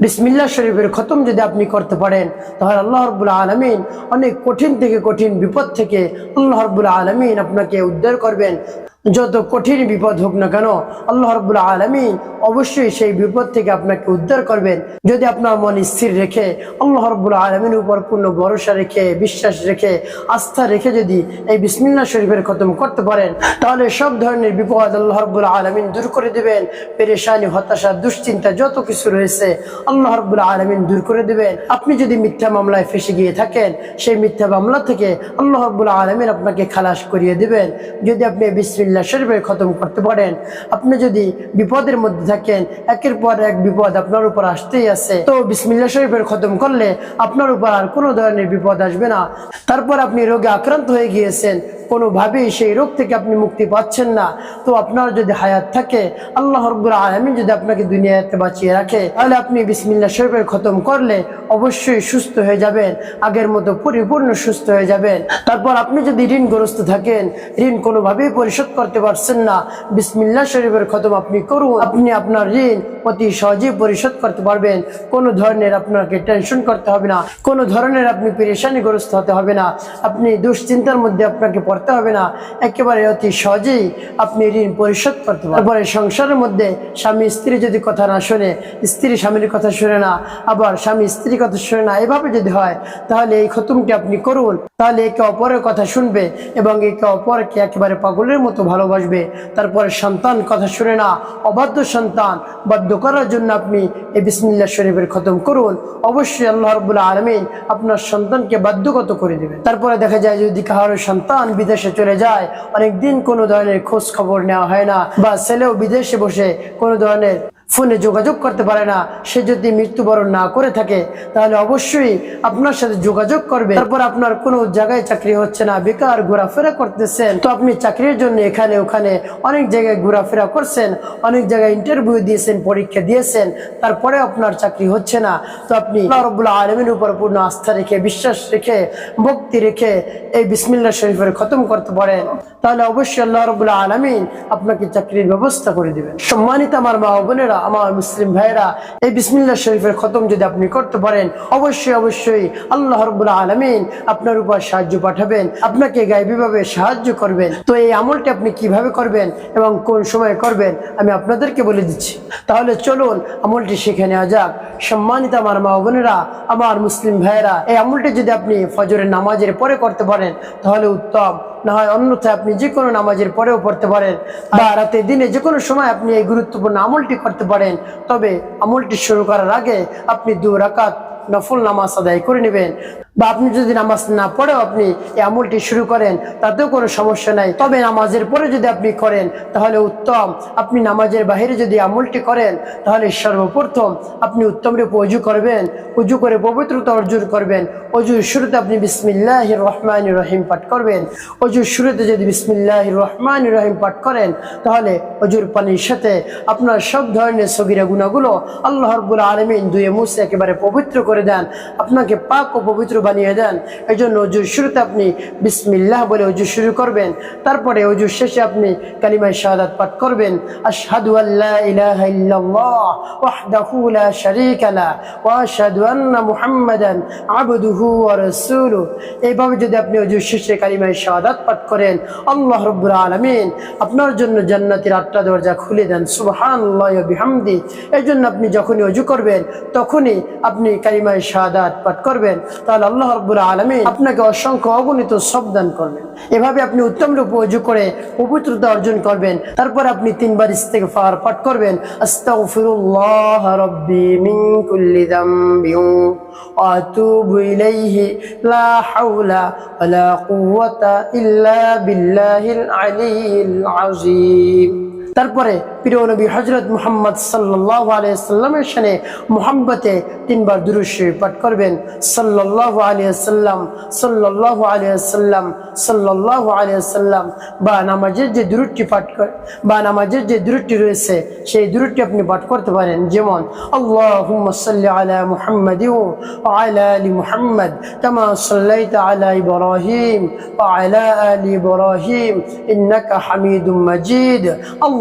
বিসমিল্লা শরীফের খতম যদি আপনি করতে পারেন, তাহলে আল্লাহ রবুল্লা আলমিন অনেক কঠিন থেকে কঠিন বিপদ থেকে আল্লাহ রবুল্লা আলমিন আপনাকে উদ্ধার করবেন। যত কঠিন বিপদ হোক না কেন, আল্লাহ রব্বুল আলমিন অবশ্যই সেই বিপদ থেকে আপনাকে উদ্ধার করবেন। যদি আপনার মন স্থির রেখে, আল্লাহ রব্বুল আলমিনের উপর পূর্ণ ভরসা রেখে, বিশ্বাস রেখে, আস্থা রেখে যদি এই বিসমিল্লা শরীফের খতম করতে পারেন, তাহলে সব ধরনের বিপদ আল্লাহ রব্বুল আলমিন দূর করে দেবেন। পেরেশানি, হতাশা, দুশ্চিন্তা যত কিছু রয়েছে, আল্লাহ রব্বুল আলমিন দূর করে দেবেন। আপনি যদি মিথ্যা মামলায় ফেসে গিয়ে থাকেন, সেই মিথ্যা মামলা থেকে আল্লাহ রব্বুল আলমিন আপনাকে খালাস করিয়ে দেবেন। যদি আপনি বিসমিল্লা শরীফের খতম করতে পারেন। আপনি যদি বিপদের মধ্যে থাকেন, একের পর এক বিপদ আপনার উপর আসতেই আছে। তো বিসমিল্লা শরীফের খতম করলে আপনার উপর আর কোনো ধরনের বিপদ আসবে না। তারপর আপনি রোগে আক্রান্ত হয়ে গিয়েছেন কোনোভাবেই সেই রোগ থেকে আপনি মুক্তি পাচ্ছেন না। তো আপনার যদি হায়াত থাকে, আল্লাহ রব্বুল আলমী যদি আপনাকে দুনিয়াতে বাঁচিয়ে রাখে, তাহলে আপনি বিসমিল্লা শরীফের খতম করলে অবশ্যই সুস্থ হয়ে যাবেন, আগের মতো পরিপূর্ণ সুস্থ হয়ে যাবেন। তারপর আপনি যদি ঋণগ্রস্ত থাকেন, ঋণ কোনোভাবেই পরিশোধ করতে পারছেন না। বিসমিল্লা শরীফের খতম আপনি করুন, আপনি আপনার ঋণ অতি সহজেই পরিশোধ করতে পারবেন। কোনো ধরনের আপনাকে টেনশন করতে হবে না, কোনো ধরনের আপনি পেরেশানিগ্রস্ত হতে হবে না। আপনি দুশ্চিন্তার মধ্যে আপনাকে পড়তে হবে না। একেবারে অতি সহজেই আপনি ঋণ পরিশোধ করতে পারবেন। তারপরে সংসারের মধ্যে স্বামী স্ত্রী যদি কথা না শোনে, স্ত্রী স্বামীর কথা শোনে না, আবার স্বামী স্ত্রীর কথা শোনে না, এভাবে যদি হয়, তাহলে এই খতুমটি আপনি করুন। তাহলে একে অপরের কথা শুনবে এবং একে অপরকে একেবারে পাগলের মতো ভালোবাসবে। তারপরে সন্তান কথা শুনে না, অবাধ্য সন্তান, বাধ্য করার জন্য আপনি এই বিসমিল্লা শরীফের খতম করুন। অবশ্যই আল্লাহ রবুল্লা আলমিন আপনার সন্তানকে বাধ্যগত করে দেবে তারপরে দেখা যায় যদি কাহার সন্তান বিদেশে চলে যায় অনেক দিন কোনো ধরনের খোঁজ খবর নেওয়া হয় না বা ছেলেও বিদেশে বসে কোনো ধরনের ফোনে যোগাযোগ করতে পারে না। সে যদি মৃত্যুবরণ না করে থাকে, তাহলে অবশ্যই আপনার সাথে যোগাযোগ করবে। তারপর আপনার কোনো জায়গায় চাকরি হচ্ছে না, বেকার, ঘোরাফেরা করতেছেন। তো আপনি চাকরির জন্য এখানে ওখানে অনেক জায়গায় ঘোরাফেরা করছেন, অনেক জায়গায় ইন্টারভিউ দিয়েছেন, পরীক্ষা দিয়েছেন, তারপরে আপনার চাকরি হচ্ছে না। তো আপনি আল্লাহ রবুল্লাহ আলমিন উপর পূর্ণ আস্থা রেখে, বিশ্বাস রেখে, ভক্তি রেখে এই বিসমিল্লা শরীফের খতম করতে পারেন। তাহলে অবশ্যই আল্লাহ রবুল্লাহ আলমিন আপনাকে চাকরির ব্যবস্থা করে দিবেন। সম্মানিত আমার মা বোনেরা আমার মুসলিম ভাইরা এই বিসমিল্লা শরীফের খতম যদি আপনি করতে পারেন, অবশ্যই অবশ্যই আল্লাহ রবুল্লাহ আলমিন আপনার উপর সাহায্য পাঠাবেন, আপনাকে গাইবীভাবে সাহায্য করবেন। তো এই আমলটি আপনি কীভাবে করবেন এবং কোন সময় করবেন, আমি আপনাদেরকে বলে দিচ্ছি। তাহলে চলুন, আমলটি শিখে নেওয়া যাক। সম্মানিত আমার মা বোনেরা, আমার মুসলিম ভাইয়েরা, এই আমলটি যদি আপনি ফজরের নামাজের পরে করতে পারেন, তাহলে উত্তম। না হয় অন্যথায় আপনি যে কোনো নামাজের পরেও পড়তে পারেন। বা রাতে দিনে যে কোনো সময় আপনি এই গুরুত্বপূর্ণ আমলটি করতে পারেন। তবে আমলটি শুরু করার আগে আপনি দু রাকাত নফল নামাজ আদায় করে নেবেন। বা আপনি যদি নামাজ না পড়েও আপনি এই আমলটি শুরু করেন, তাতেও কোনো সমস্যা নাই। তবে নামাজের পরে যদি আপনি করেন, তাহলে উত্তম। আপনি নামাজের বাহিরে যদি আমলটি করেন, তাহলে সর্বপ্রথম আপনি উত্তম রূপে অজু করবেন উজু করে পবিত্রতা অর্জন করবেন। অজুর শুরুতে আপনি বিসমিল্লাহ রহমান রহিম পাঠ করবেন। অজুর শুরুতে যদি বিসমিল্লাহ রহমান রহিম পাঠ করেন, তাহলে অজুর পানির সাথে আপনার সব ধরনের সগিরা গুণাগুলো আল্লাহ রব্বুল আলমিন দুয়ে মুসে একেবারে পবিত্র করে দেন। আপনাকে পাক ও পবিত্র বানিয়ে দেন। এই জন্য অজুর শুরুতে আপনি বিসমিল্লাহ বলে অজু শুরু করবেন। তারপরে অজুর শেষে আপনি কালিমায় শাহাদাত পাঠ করবেন। আশহাদু আল্লাহ এইভাবে যদি আপনি অজুর শেষে কালিমায় শাহাদাত পাঠ করেন, আল্লাহ রাব্বুল আলামিন আপনার জন্য জান্নাতের আটটা দরজা খুলে দেন। সুবহানাল্লাহি এই জন্য আপনি যখনই অজু করবেন, তখনই আপনি কালিমায় শাহাদাত পাঠ করবেন। তাহলে আল্লাহ রব্বুল আলমিন আপনাকে অসংখ্য অগণিত সবদান করবেন। এভাবে আপনি উত্তম রূপে অজু করে পবিত্রতা অর্জন করবেন। তারপর আপনি তিনবার ইস্তেগফার পাঠ করবেন। আস্তাগফিরুল্লাহ রব্বি মিন কুল্লি যামবি ওয়া আতুবু ইলাইহি, লা হাওলা ওয়ালা কুওয়াতা ইল্লা বিল্লাহিল আলিয়্যিল আযীম। তারপরে প্রিয় নবী হজরত মোহাম্মদ সাল্লাহ আলিয়াল্লামের সানে মোহাম্মতে তিনবার দুরুশ্বরী পাঠ করবেন। সাল্লাহ আলিয়াল্লাম সাল্লাহ আলিয়াল্লাম সাল্লাহ আলিয়াল্লাম বা নামাজের যে দূরটি পাঠ কর, বা নামাজের যে দূরটি রয়েছে, সেই দূরটি আপনি পাঠ করতে পারেন। যেমন আল্লাহ আলা মুহাম্মদ আলা আলী মুহাম্মদ তামা সাল্লাইত আলা ইব্রাহিম আলা আলী ইব্রাহিম ইন্নাকা হামিদুম মজিদ। আল্লাহ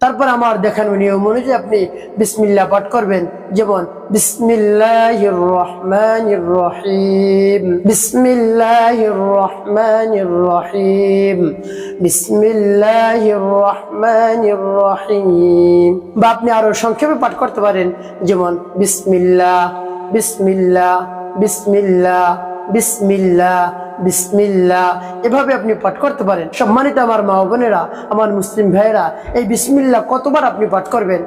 তারপর আমার দেখানো নিয়ম অনুযায়ী আপনি বিসমিল্লাহ পাঠ করবেন। যেমন রহিম। রহিম। রহিম। বা আপনি আরও সংক্ষেপে পাঠ করতে পারেন। যেমন, বিসমিল্লাহ বিসমিল্লাহ বিসমিল্লাহ বিসমিল্লাহ বিসমিল্লাহ। এভাবে আপনি পাঠ করতে পারেন। সম্মানিত আমার মা বোনেরা, আমার মুসলিম ভাইয়েরা, এই বিসমিল্লাহ কতবার আপনি পাঠ করবেন?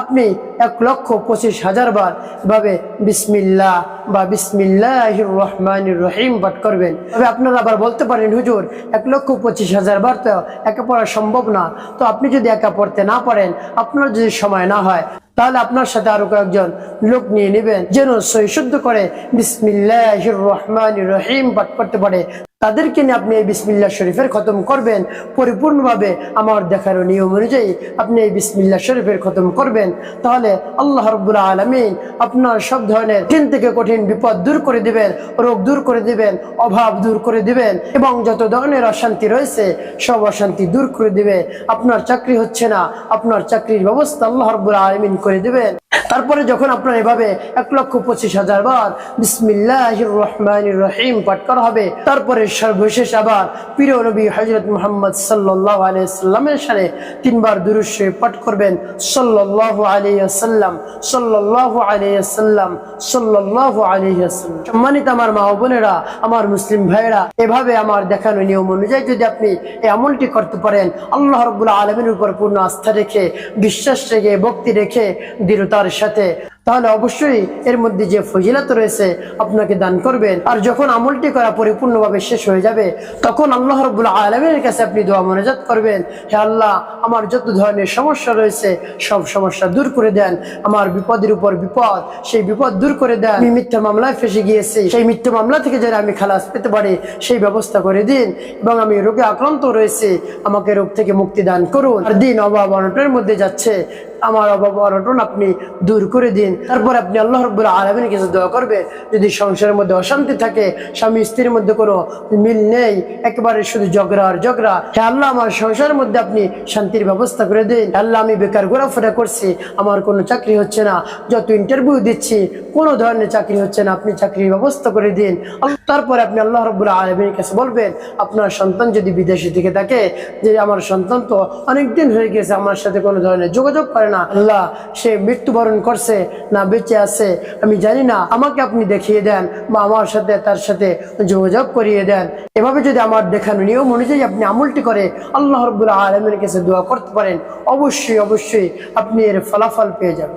আপনি এক লক্ষ পঁচিশ হাজার বার এভাবে বিসমিল্লাহ বা বিসমিল্লাহ রহমান রহিম পাঠ করবেন। তবে আপনারা আবার বলতে পারেন, হুজুর, এক লক্ষ পঁচিশ হাজার বার তো একা পড়া সম্ভব না। তো আপনি যদি একা পড়তে না পারেন, আপনার যদি সময় না হয় তাহলে আপনার সাথে আরও কয়েকজন লোক নিয়ে নেবেন, যেন সই শুদ্ধ করে বিসমিল্লাহ রহমান রহিম পাঠ করতে পারে। তাদেরকে নিয়ে আপনি এই বিসমিল্লা শরীফের খতম করবেন। পরিপূর্ণভাবে আমার দেখার নিয়ম অনুযায়ী আপনি এই বিসমিল্লা শরীফের খতম করবেন। তাহলে আল্লাহ রব্বুল আলমিন আপনার সব ধরনের কঠিন থেকে কঠিন বিপদ দূর করে দিবেন, রোগ দূর করে দিবেন, অভাব দূর করে দিবেন এবং যত ধরনের অশান্তি রয়েছে, সব অশান্তি দূর করে দিবে। আপনার চাকরি হচ্ছে না, আপনার চাকরির ব্যবস্থা আল্লাহ রব্বুল আলমিন করে দিবেন। তারপরে যখন আপনার এভাবে এক লক্ষ পঁচিশ হাজার বার বিসমিল্লাহ রহমান রহিম পাঠ করা হবে, তারপরে সর্বশেষ আবার প্রিয় নবী হজরত মোহাম্মদ সাল্লাহ আলিয়াল্লামের সাথে তিনবার দুরুশে পাঠ করবেন। সাল্লাহ আলিয়াল্লাম সাল্লাহ আলিয়াল্লাম সাল্লাহ আলিয়াল্লাম সম্মানিত আমার মা বোনেরা, আমার মুসলিম ভাইয়েরা, এভাবে আমার দেখানো নিয়ম অনুযায়ী যদি আপনি এই আমলটি করতে পারেন, আল্লাহ রবুল্লাহ আলমীর উপর পূর্ণ আস্থা রেখে, বিশ্বাস রেখে, ভক্তি রেখে, দৃঢ়তার সাথে, তাহলে অবশ্যই এর মধ্যে যে ফজিলত রয়েছে আপনাকে দান করবেন। আর যখন আমলটি করা পরিপূর্ণভাবে শেষ হয়ে যাবে, তখন আল্লাহ রবুল্লা আলমের কাছে আপনি দোয়া মনোজাত করবেন। হে আল্লাহ, আমার যত ধরনের সমস্যা রয়েছে, সব সমস্যা দূর করে দেন। আমার বিপদের উপর বিপদ, সেই বিপদ দূর করে দেন। আমি মিথ্যা মামলায় ফেসে গিয়েছি, সেই মিথ্যা মামলা থেকে যেন আমি খালাস পেতে পারি, সেই ব্যবস্থা করে দিন। এবং আমি রোগে আক্রান্ত রয়েছে, আমাকে রোগ থেকে মুক্তি দান করুন। আর দিন অভাব অনটনের মধ্যে যাচ্ছে আমার অভাব অনটন আপনি দূর করে দিন। তারপর আপনি আল্লাহ রব্বুল আলমিনের কাছে দোয়া করবে যদি সংসারের মধ্যে অশান্তি থাকে, স্বামী স্ত্রীর মধ্যে কোনো মিল নেই, একেবারে শুধু ঝগড়া আর ঝগড়া, হে আল্লাহ আমার সংসারের মধ্যে আপনি শান্তির ব্যবস্থা করে দিন। আল্লাহ আমি বেকার ঘোরাফেরা করছি, আমার কোনো চাকরি হচ্ছে না, যত ইন্টারভিউ দিচ্ছি, কোনো ধরনের চাকরি হচ্ছে না, আপনি চাকরির ব্যবস্থা করে দিন। তারপরে আপনি আল্লাহ রব্বুল আলমীর কাছে বলবেন, আপনার সন্তান যদি বিদেশি থেকে থাকে, যে আমার সন্তান তো অনেকদিন হয়ে গেছে, আমার সাথে কোনো ধরনের যোগাযোগ করে না। আল্লাহ, সে মৃত্যুবরণ করছে না বেঁচে আছে, আমি জানি না। আমাকে আপনি দেখিয়ে দেন বা আমার সাথে, তার সাথে যোগাযোগ করিয়ে দেন। এভাবে যদি আমার দেখানো নিয়ম অনুযায়ী আপনি আমলটি করে আল্লাহ রবুল্লাহ আলমের কাছে দোয়া করতে পারেন, অবশ্যই অবশ্যই আপনি এর ফলাফল পেয়ে যাবেন।